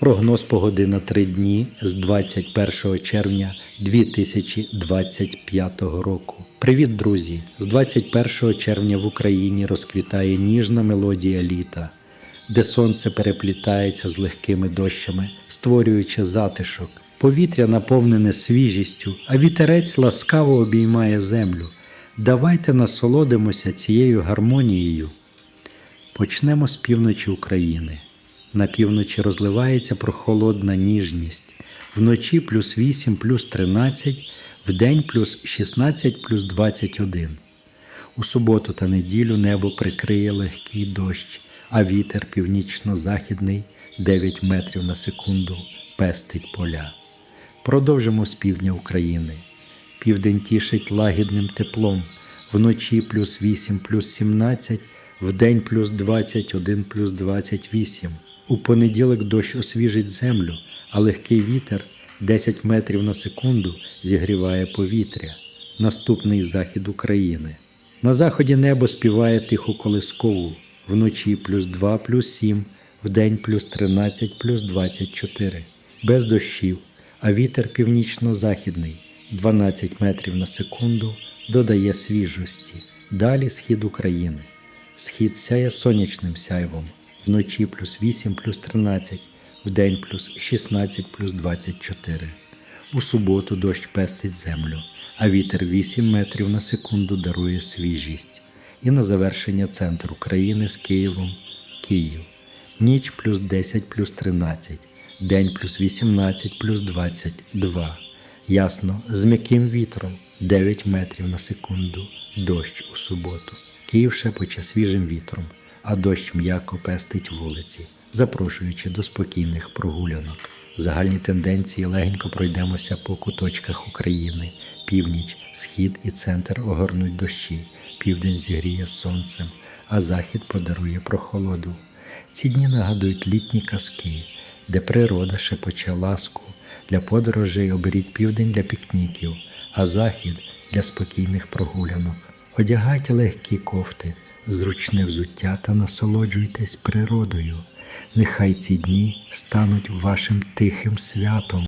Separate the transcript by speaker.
Speaker 1: Прогноз погоди на три дні з 21 червня 2025 року. Привіт, друзі! З 21 червня в Україні розквітає ніжна мелодія літа, де сонце переплітається з легкими дощами, створюючи затишок. Повітря наповнене свіжістю, а вітерець ласкаво обіймає землю. Давайте насолодимося цією гармонією. Почнемо з півночі України. На півночі розливається прохолодна ніжність. Вночі плюс 8, плюс 13, вдень плюс 16, плюс 21. У суботу та неділю небо прикриє легкий дощ, а вітер північно-західний 9 метрів на секунду пестить поля. Продовжимо з півдня України. Південь тішить лагідним теплом, вночі плюс 8, плюс 17, вдень плюс 21, плюс 28. У понеділок дощ освіжить землю, а легкий вітер 10 метрів на секунду зігріває повітря. Наступний захід України. На заході небо співає тиху колискову, вночі плюс 2, плюс 7, вдень плюс 13, плюс 24. Без дощів, а вітер північно-західний 12 метрів на секунду додає свіжості. Далі схід України. Схід сяє сонячним сяйвом, вночі плюс 8, плюс 13, вдень плюс 16, плюс 24. У суботу дощ пестить землю, а вітер 8 метрів на секунду дарує свіжість. І на завершення центр України з Києвом Київ. Ніч плюс 10 плюс 13, день плюс 18 плюс 22. Ясно, з м'яким вітром 9 метрів на секунду, дощ у суботу. Київ шепоче свіжим вітром, а дощ м'яко пестить вулиці, запрошуючи до спокійних прогулянок. Загальні тенденції легенько пройдемося по куточках України. Північ, схід і центр огорнуть дощі, південь зігріє сонцем, а захід подарує прохолоду. Ці дні нагадують літні казки, де природа шепоче ласку. Для подорожей оберіть південь для пікніків, а захід для спокійних прогулянок. Одягайте легкі кофти, зручне взуття та насолоджуйтесь природою. Нехай ці дні стануть вашим тихим святом.